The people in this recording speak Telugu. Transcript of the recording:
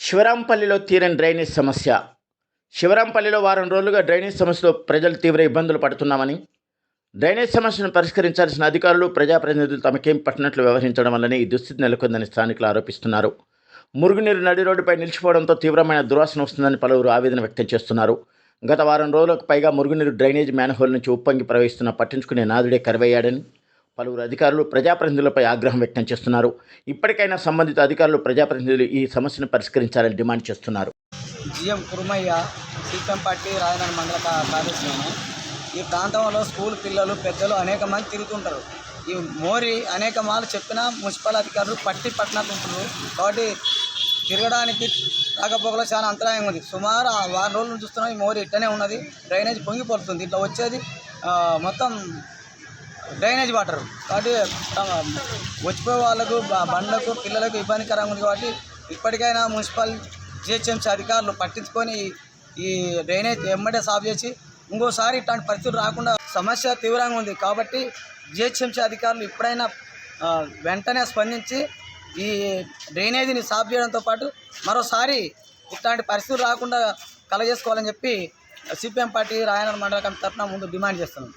శివరాంపల్లిలో తీరని డ్రైనేజ్ సమస్య. శివరాంపల్లిలో వారం రోజులుగా డ్రైనేజ్ సమస్యలో ప్రజలు తీవ్ర ఇబ్బందులు పడుతున్నామని డ్రైనేజ్ సమస్యను పరిష్కరించాల్సిన అధికారులు ప్రజాప్రతినిధులు తమకేం పట్టినట్లు వ్యవహరించడం వల్లనే ఈ దుస్థితి నెలకొందని స్థానికులు ఆరోపిస్తున్నారు. మురుగునీరు నడి రోడ్డుపై నిలిచిపోవడంతో తీవ్రమైన దుర్వాసన వస్తుందని పలువురు ఆవేదన వ్యక్తం చేస్తున్నారు. గత వారం రోజులకు పైగా మురుగునీరు డ్రైనేజ్ మ్యాన్హోల్ నుంచి ఉప్పొంగి ప్రవహిస్తున్న పట్టించుకునే నాదుడే కరువయ్యాడని పలువురు అధికారులు ప్రజాప్రతినిధులపై ఆగ్రహం వ్యక్తం చేస్తున్నారు. ఇప్పటికైనా సంబంధిత అధికారులు ప్రజాప్రతినిధులు ఈ సమస్యను పరిష్కరించాలని డిమాండ్ చేస్తున్నారు. జిఎం కురుమయ్య సీతంపట్టి రాజధాని మండల కా- కార్యదర్శి ఈ ప్రాంతంలో స్కూల్ పిల్లలు పెద్దలు అనేక మంది తిరుగుతుంటారు. ఈ మోరి అనేక మార్లు చెప్పినా మున్సిపల్ అధికారులు పట్టి పట్టినట్టుంటారు కాబట్టి తిరగడానికి రాకపోకలో చాలా అంతరాయం ఉంది. సుమారు ఆ వారం రోజుల నుంచి చూస్తున్నాం ఈ మోరి ఇట్టనే ఉన్నది. డ్రైనేజ్ పొంగిపోతుంది. ఇట్లా వచ్చేది మొత్తం డ్రైనేజ్ వాటర్. కాబట్టి వచ్చిపోయే వాళ్ళకు బండ్లకు పిల్లలకు ఇబ్బందికరంగా ఉంది కాబట్టి ఇప్పటికైనా మున్సిపల్ జిహెచ్ఎంసీ అధికారులు పట్టించుకొని ఈ డ్రైనేజ్ ఎమ్మడే సాఫ్ చేసి ఇంకోసారి ఇట్లాంటి పరిస్థితులు రాకుండా సమస్య తీవ్రంగా ఉంది కాబట్టి జిహెచ్ఎంసీ అధికారులు ఇప్పుడైనా వెంటనే స్పందించి ఈ డ్రైనేజీని సాఫ్ చేయడంతో పాటు మరోసారి ఇట్లాంటి పరిస్థితులు రాకుండా కలగజేసుకోవాలని చెప్పి సిపిఎం పార్టీ రాయనగర్ మండల కమిటీ తరఫున ముందు డిమాండ్ చేస్తున్నాం.